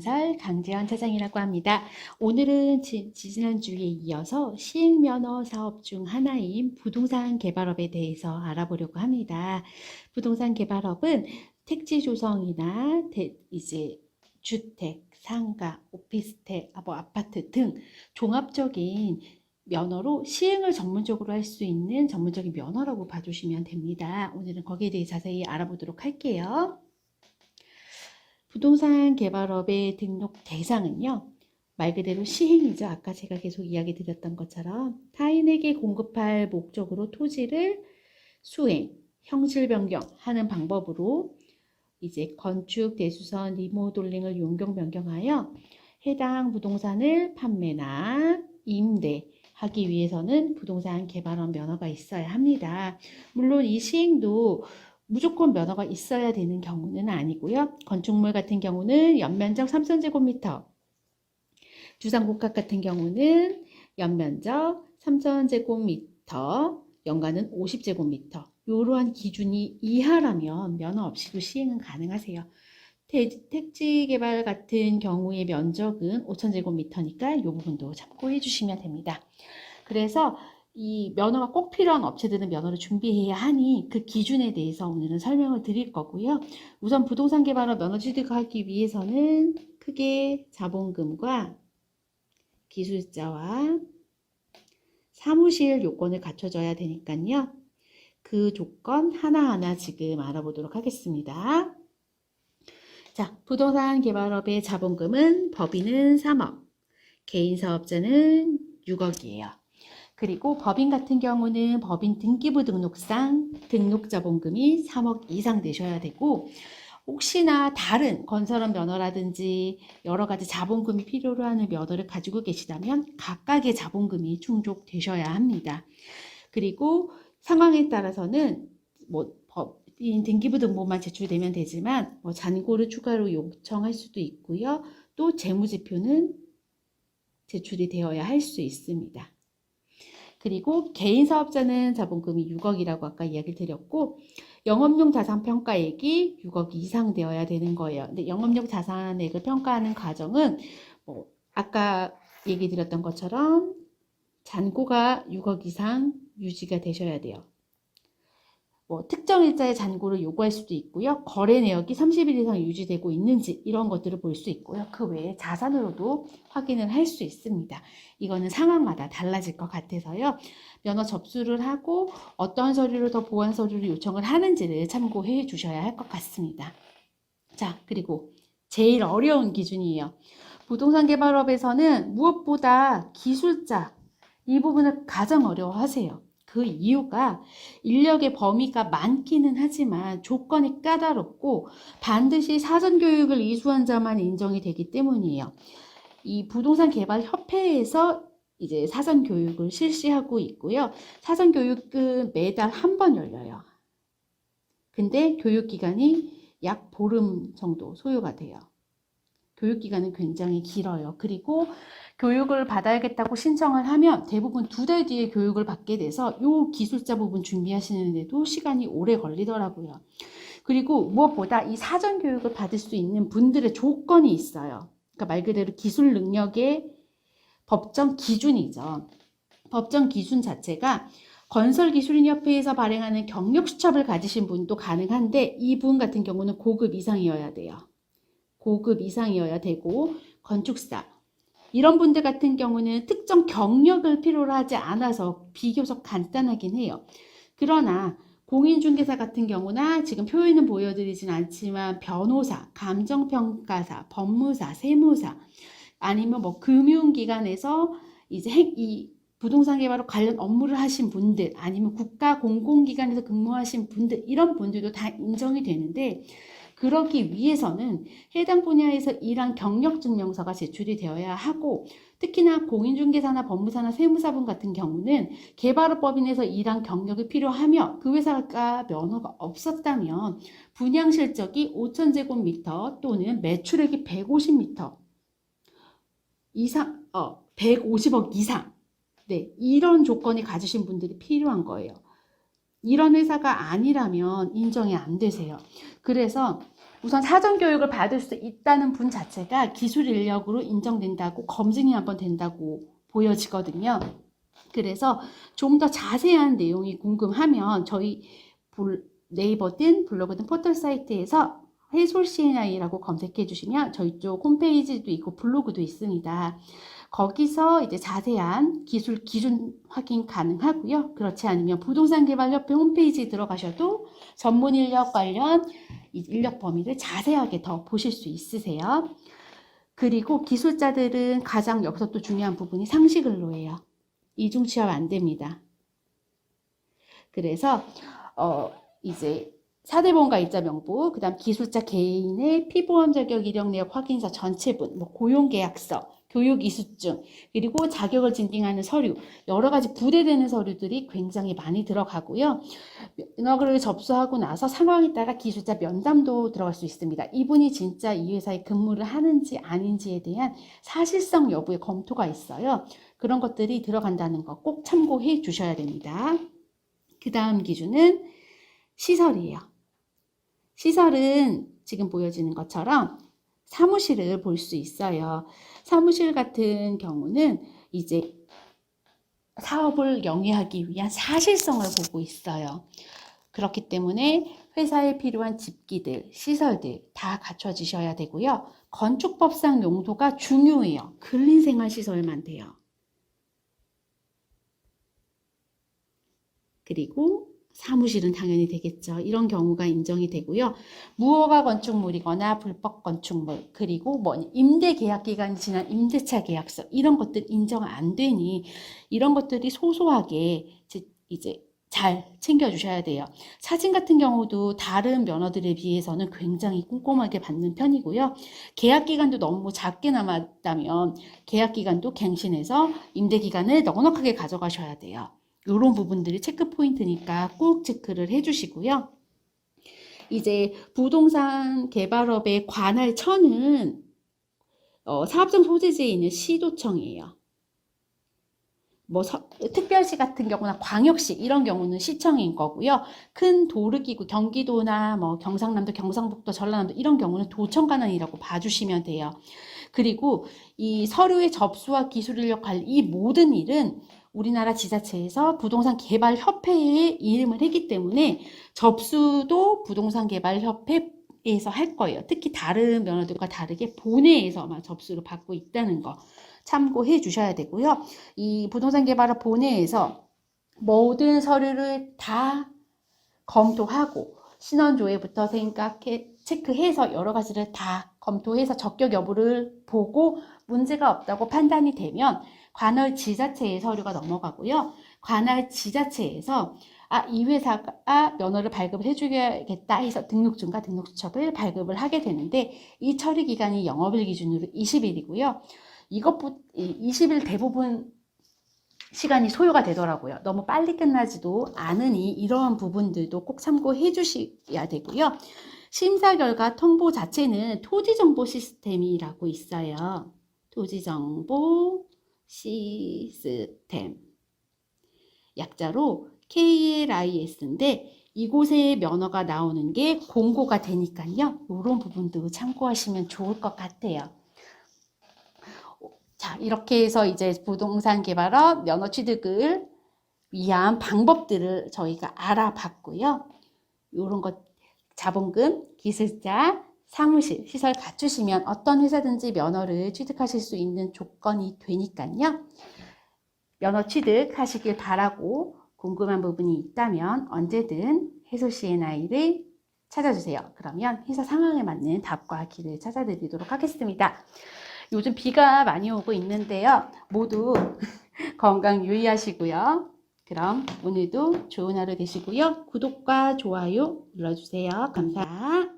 건설 강재현 차장이라고 합니다. 오늘은 지, 지난주에 이어서 시행면허 사업 중 하나인 부동산 개발업에 대해서 알아보려고 합니다. 부동산 개발업은 택지 조성이나 대- 이제 주택, 상가, 오피스텔, 아, 뭐 아파트 등 종합적인 면허로 시행을 전문적으로 할 수 있는 전문적인 면허라고 봐주시면 됩니다. 오늘은 거기에 대해 자세히 알아보도록 할게요. 부동산 개발업의 등록 대상은요. 말 그대로 시행이죠. 아까 제가 계속 이야기 드렸던 것처럼 타인에게 공급할 목적으로 토지를 수행, 형질 변경하는 방법으로 이제 건축, 대수선, 리모델링을 용경 변경하여 해당 부동산을 판매나 임대하기 위해서는 부동산 개발원 면허가 있어야 합니다. 물론 이 시행도 무조건 면허가 있어야 되는 경우는 아니고요. 건축물 같은 경우는 연면적 3,000제곱미터, 주상복합 같은 경우는 연면적 3,000제곱미터, 연간은 50제곱미터. 이러한 기준이 이하라면 면허 없이도 시행은 가능하세요. 대- 택지 개발 같은 경우의 면적은 5,000제곱미터니까 이 부분도 참고해 주시면 됩니다. 그래서 이 면허가 꼭 필요한 업체들은 면허를 준비해야 하니 그 기준에 대해서 오늘은 설명을 드릴 거고요. 우선 부동산 개발업 면허 취득하기 위해서는 크게 자본금과 기술자와 사무실 요건을 갖춰줘야 되니까요. 그 조건 하나하나 지금 알아보도록 하겠습니다. 자, 부동산 개발업의 자본금은 법인은 3억, 개인 사업자는 6억이에요. 그리고 법인 같은 경우는 법인 등기부 등록상 등록 자본금이 3억 이상 되셔야 되고 혹시나 다른 건설업 면허라든지 여러 가지 자본금이 필요로 하는 면허를 가지고 계시다면 각각의 자본금이 충족되셔야 합니다. 그리고 상황에 따라서는 뭐 법인 등기부 등본만 제출되면 되지만 뭐 잔고를 추가로 요청할 수도 있고요. 또 재무지표는 제출이 되어야 할 수 있습니다. 그리고 개인 사업자는 자본금이 6억이라고 아까 이야기를 드렸고 영업용 자산 평가액이 6억 이상 되어야 되는 거예요. 근데 영업용 자산액을 평가하는 과정은 뭐 아까 얘기 드렸던 것처럼 잔고가 6억 이상 유지가 되셔야 돼요. 뭐 특정 일자의 잔고를 요구할 수도 있고요. 거래 내역이 30일 이상 유지되고 있는지 이런 것들을 볼 수 있고요. 그 외에 자산으로도 확인을 할 수 있습니다. 이거는 상황마다 달라질 것 같아서요. 면허 접수를 하고 어떤 서류를 더 보완 서류를 요청을 하는지를 참고해 주셔야 할 것 같습니다. 자, 그리고 제일 어려운 기준이에요. 부동산 개발업에서는 무엇보다 기술자 이 부분을 가장 어려워하세요. 그 이유가 인력의 범위가 많기는 하지만 조건이 까다롭고 반드시 사전 교육을 이수한 자만 인정이 되기 때문이에요. 이 부동산 개발 협회에서 이제 사전 교육을 실시하고 있고요. 사전 교육은 매달 한 번 열려요. 근데 교육 기간이 약 보름 정도 소요가 돼요. 교육 기간은 굉장히 길어요. 그리고 교육을 받아야겠다고 신청을 하면 대부분 두 달 뒤에 교육을 받게 돼서 요 기술자 부분 준비하시는데도 시간이 오래 걸리더라고요. 그리고 무엇보다 이 사전 교육을 받을 수 있는 분들의 조건이 있어요. 그러니까 말 그대로 기술 능력의 법정 기준이죠. 법정 기준 자체가 건설기술인협회에서 발행하는 경력 수첩을 가지신 분도 가능한데 이 분 같은 경우는 고급 이상이어야 돼요. 고급 이상이어야 되고 건축사 이런 분들 같은 경우는 특정 경력을 필요로 하지 않아서 비교적 간단하긴 해요. 그러나 공인중개사 같은 경우나 지금 표에는 보여드리진 않지만 변호사, 감정평가사, 법무사, 세무사 아니면 뭐 금융기관에서 이제 행, 이 부동산 개발로 관련 업무를 하신 분들 아니면 국가 공공기관에서 근무하신 분들 이런 분들도 다 인정이 되는데 그러기 위해서는 해당 분야에서 일한 경력 증명서가 제출이 되어야 하고 특히나 공인중개사나 법무사나 세무사분 같은 경우는 개발업법인에서 일한 경력이 필요하며 그 회사가 면허가 없었다면 분양 실적이 5,000제곱미터 또는 매출액이 150m 이상, 어, 150억 이상. 네, 이런 조건이 가지신 분들이 필요한 거예요. 이런 회사가 아니라면 인정이 안 되세요. 그래서 우선 사전 교육을 받을 수 있다는 분 자체가 기술 인력으로 인정된다고 검증이 한번 된다고 보여지거든요. 그래서 좀 더 자세한 내용이 궁금하면 저희 불- 네이버든 블로그든 포털 사이트에서 해솔 CNI라고 검색해 주시면 저희 쪽 홈페이지도 있고 블로그도 있습니다. 거기서 이제 자세한 기술 기준 확인 가능하고요. 그렇지 않으면 부동산 개발 협회 홈페이지에 들어가셔도 전문 인력 관련 이 인력 범위를 자세하게 더 보실 수 있으세요. 그리고 기술자들은 가장 여기서 또 중요한 부분이 상시 근로예요. 이중 취업 안 됩니다. 그래서 어 이제 사대보험과 일자 명부, 그 다음 기술자 개인의 피보험 자격 이력 내역 확인서 전체분, 뭐 고용 계약서, 교육 이수증, 그리고 자격을 증빙하는 서류, 여러 가지 부대되는 서류들이 굉장히 많이 들어가고요. 면허를 접수하고 나서 상황에 따라 기술자 면담도 들어갈 수 있습니다. 이분이 진짜 이 회사에 근무를 하는지 아닌지에 대한 사실성 여부의 검토가 있어요. 그런 것들이 들어간다는 거 꼭 참고해 주셔야 됩니다. 그 다음 기준은 시설이에요. 시설은 지금 보여지는 것처럼 사무실을 볼 수 있어요. 사무실 같은 경우는 이제 사업을 영위하기 위한 사실성을 보고 있어요. 그렇기 때문에 회사에 필요한 집기들, 시설들 다 갖춰지셔야 되고요. 건축법상 용도가 중요해요. 근린생활시설만 돼요. 그리고 사무실은 당연히 되겠죠. 이런 경우가 인정이 되고요. 무허가 건축물이거나 불법 건축물, 그리고 뭐 임대 계약 기간이 지난 임대차 계약서 이런 것들 인정 안 되니 이런 것들이 소소하게 이제- 잘 챙겨주셔야 돼요. 사진 같은 경우도 다른 면허들에 비해서는 굉장히 꼼꼼하게 받는 편이고요. 계약 기간도 너무 작게 남았다면 계약 기간도 갱신해서 임대 기간을 넉넉하게 가져가셔야 돼요. 이런 부분들이 체크 포인트니까 꼭 체크를 해주시고요. 이제 부동산 개발업의 관할 처는 어, 사업장 소재지에 있는 시도청이에요. 뭐 서- 특별시 같은 경우나 광역시 이런 경우는 시청인 거고요. 큰 도르기구 경기도나 뭐 경상남도, 경상북도, 전라남도 이런 경우는 도청 관할이라고 봐주시면 돼요. 그리고 이 서류의 접수와 기술 인력 관리 이 모든 일은 우리나라 지자체에서 부동산 개발 협회에 이름을 했기 때문에 접수도 부동산 개발 협회 에서 할 거예요. 특히 다른 면허들과 다르게 본회에서만 접수를 받고 있다는 거 참고해 주셔야 되고요. 이 부동산 개발업 본회에서 모든 서류를 다 검토하고 신원조회부터 생각해 체크해서 여러 가지를 다 검토해서 적격 여부를 보고 문제가 없다고 판단이 되면 관할 지자체의 서류가 넘어가고요. 관할 지자체에서 아, 이 회사가 면허를 발급을 해주겠다 해서 등록증과 등록수첩을 발급을 하게 되는데 이 처리 기간이 영업일 기준으로 20일이고요. 이것부 20일 대부분 시간이 소요가 되더라고요. 너무 빨리 끝나지도 않으니 이러한 부분들도 꼭 참고해 주셔야 되고요. 심사 결과 통보 자체는 토지 정보 시스템이라고 있어요. 토지 정보 시스템. 약자로 KLIS인데 이곳에 면허가 나오는 게 공고가 되니까요. 이런 부분도 참고하시면 좋을 것 같아요. 자, 이렇게 해서 이제 부동산 개발업 면허 취득을 위한 방법들을 저희가 알아봤고요. 이런 것 자본금, 기술자, 사무실, 시설 갖추시면 어떤 회사든지 면허를 취득하실 수 있는 조건이 되니까요. 면허 취득하시길 바라고 궁금한 부분이 있다면 언제든 해소 CNI를 찾아주세요. 그러면 회사 상황에 맞는 답과 길을 찾아드리도록 하겠습니다. 요즘 비가 많이 오고 있는데요. 모두 건강 유의하시고요. 그럼 오늘도 좋은 하루 되시고요. 구독과 좋아요 눌러주세요. 감사합니다.